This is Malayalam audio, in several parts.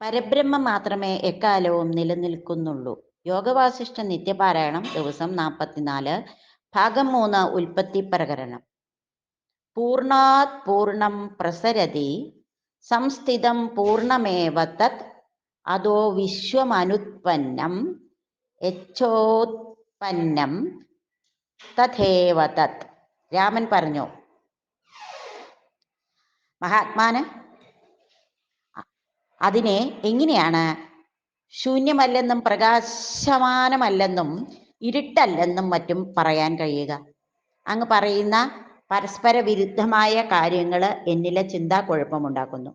പരബ്രഹ്മം മാത്രമേ എക്കാലവും നിലനിൽക്കുന്നുള്ളൂ. യോഗവാസിഷ്ഠ നിത്യപാരായണം ദിവസം നാൽപ്പത്തിനാല് ഭാഗം മൂന്ന് ഉൽപ്പത്തി പ്രകരണം പൂർണാത് പൂർണം പ്രസരതി സംസ്ഥിതം പൂർണമേവ തത് അതോ വിശ്വമനുത്പന്നം യച്ചോത്പന്നം തഥേവ തത്. രാമൻ പറഞ്ഞു. മഹാത്മാന് അതിനെ എങ്ങനെയാണ്? ശൂന്യമല്ലെന്നും പ്രകാശമാനമല്ലെന്നും ഇരുട്ടല്ലെന്നും മറ്റും പറയാൻ കഴിയുക. അങ്ങ് പറയുന്ന പരസ്പര വിരുദ്ധമായ കാര്യങ്ങൾ എന്നിലെ ചിന്താ കുഴപ്പമുണ്ടാക്കുന്നു.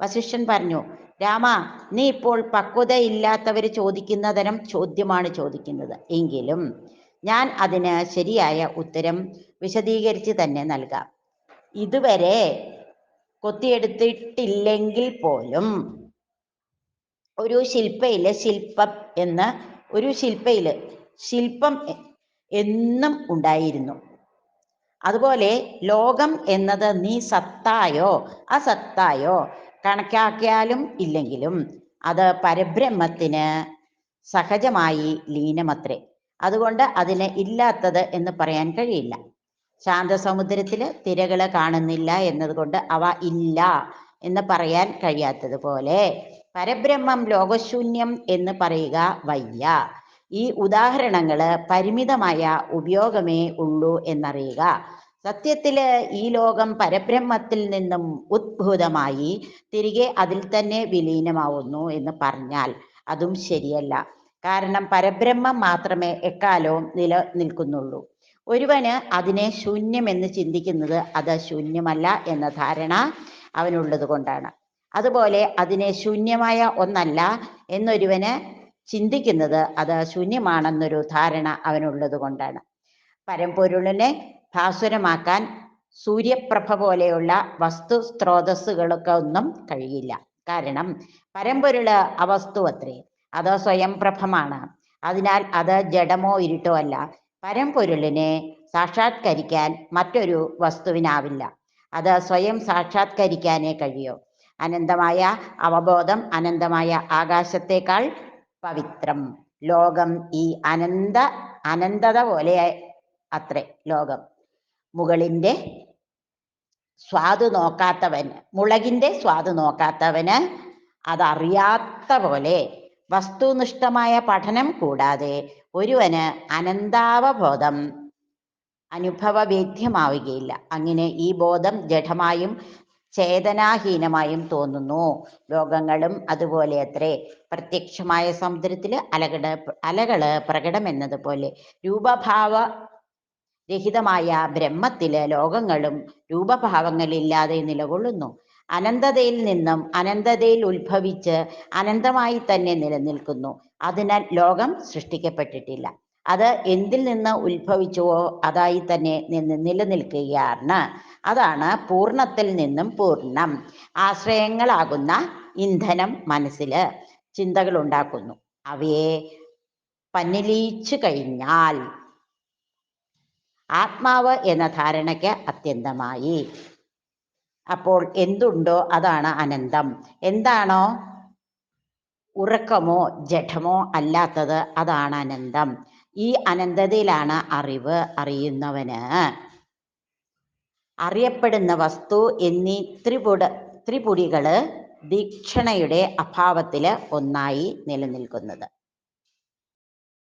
വസിഷ്ഠൻ പറഞ്ഞു രാമ നീ ഇപ്പോൾ പക്വതയില്ലാത്തവർ ചോദിക്കുന്ന തരം ചോദ്യമാണ് ചോദിക്കുന്നത്. എങ്കിലും ഞാൻ അതിന് ശരിയായ ഉത്തരം വിശദീകരിച്ച് തന്നെ നൽകാം. ഇതുവരെ കൊത്തിയെടുത്തിട്ടില്ലെങ്കിൽ പോലും ഒരു ശില്പയിൽ ശില്പം എന്ന ഒരു ശില്പയിൽ ശില്പം എന്നും ഉണ്ടായിരുന്നു. അതുപോലെ ലോകം എന്നത് നീ സത്തായോ അസത്തായോ കണക്കാക്കിയാലും ഇല്ലെങ്കിലും അത് പരബ്രഹ്മത്തിന് സഹജമായി ലീനമത്രേ. അതുകൊണ്ട് അതിന് ഇല്ലാത്തത് എന്ന് പറയാൻ കഴിയില്ല. ശാന്തസമുദ്രത്തിൽ തിരകളെ കാണുന്നില്ല എന്നതുകൊണ്ട് അവ ഇല്ല എന്ന് പറയാൻ കഴിയാത്തതുപോലെ. പരബ്രഹ്മം ലോകശൂന്യം എന്ന് പറയുക വയ്യ. ഈ ഉദാഹരണങ്ങൾ പരിമിതമായ ഉപയോഗമേ ഉള്ളൂ എന്നറിയുക. സത്യത്തിൽ ഈ ലോകം പരബ്രഹ്മത്തിൽ നിന്നും ഉദ്ഭൂതമായി തിരികെ അതിൽ തന്നെ വിലീനമാവുന്നു എന്ന് പറഞ്ഞാൽ അതും ശരിയല്ല. കാരണം പരബ്രഹ്മം മാത്രമേ എക്കാലവും നിലനിൽക്കുന്നുള്ളൂ. ഒരുവന് അതിനെ ശൂന്യമെന്ന് ചിന്തിക്കുന്നത് അത് ശൂന്യമല്ല എന്ന ധാരണ അവനുള്ളത് കൊണ്ടാണ്. അതുപോലെ അതിനെ ശൂന്യമായ ഒന്നല്ല എന്നൊരുവന് ചിന്തിക്കുന്നത് അത് ശൂന്യമാണെന്നൊരു ധാരണ അവനുള്ളത് കൊണ്ടാണ്. പരമ്പൊരുളിനെ ഭാസുരമാക്കാൻ സൂര്യപ്രഭ പോലെയുള്ള വസ്തു സ്രോതസ്സുകളൊക്കെ ഒന്നും കഴിയില്ല. കാരണം പരമ്പൊരുൾ അവസ്തു അത്രേ അത് സ്വയം പ്രഭമാണ് അതിനാൽ അത് ജഡമോ ഇരുട്ടോ അല്ല. പരമ്പൊരുളിനെ സാക്ഷാത്കരിക്കാൻ മറ്റൊരു വസ്തുവിനാവില്ല. അത് സ്വയം സാക്ഷാത്കരിക്കാനേ കഴിയൂ. അനന്തമായ അവബോധം അനന്തമായ ആകാശത്തേക്കാൾ പവിത്രം. ലോകം ഈ അനന്ത അനന്തത പോലെ അത്രേ ലോകം. മുകളിന്റെ സ്വാദ് നോക്കാത്തവന് മുളകിന്റെ സ്വാദ് നോക്കാത്തവന് അതറിയാത്ത പോലെ വസ്തുനിഷ്ഠമായ പഠനം കൂടാതെ ഒരുവന് അനന്താവബോധം അനുഭവവേദ്യമാവുകയില്ല. അങ്ങനെ ഈ ബോധം ജഡമായും ചേതനാഹീനമായും തോന്നുന്നു. ലോകങ്ങളും അതുപോലെ അത്രേ. പ്രത്യക്ഷമായ സമുദ്രത്തിൽ അലകട അലകൾ പ്രകടമെന്നതുപോലെ രൂപഭാവ രഹിതമായ ബ്രഹ്മത്തിൽ ലോകങ്ങളും രൂപഭാവങ്ങളില്ലാതെ നിലകൊള്ളുന്നു. അനന്തതയിൽ നിന്നും അനന്തതയിൽ ഉത്ഭവിച്ച് അനന്തമായി തന്നെ നിലനിൽക്കുന്നു. അതിനാൽ ലോകം സൃഷ്ടിക്കപ്പെട്ടിട്ടില്ല. അത് എന്തിൽ നിന്ന് ഉത്ഭവിച്ചുവോ അതായി തന്നെ നിന്ന് നിലനിൽക്കുകയാണ്. അതാണ് പൂർണത്തിൽ നിന്നും പൂർണം. ആശ്രയങ്ങളാകുന്ന ഇന്ധനം മനസ്സിൽ ചിന്തകൾ ഉണ്ടാക്കുന്നു. അവയെ പന്നിലീച്ചു കഴിഞ്ഞാൽ ആത്മാവ് എന്ന ധാരണയ്ക്ക് അത്യന്തമായി. അപ്പോൾ എന്തുണ്ടോ അതാണ് അനന്തം. എന്താണോ? ഉറക്കമോ ജഡമോ അല്ലാത്തത് അതാണ് അനന്തം. ഈ അനന്തതയിലാണ് അറിവ് അറിയുന്നവന്. അറിയപ്പെടുന്ന വസ്തു എന്നീ ത്രിപുട ത്രിപുടികൾ ദീക്ഷണയുടെ അഭാവത്തിൽ ഒന്നായി നിലനിൽക്കുന്നത്.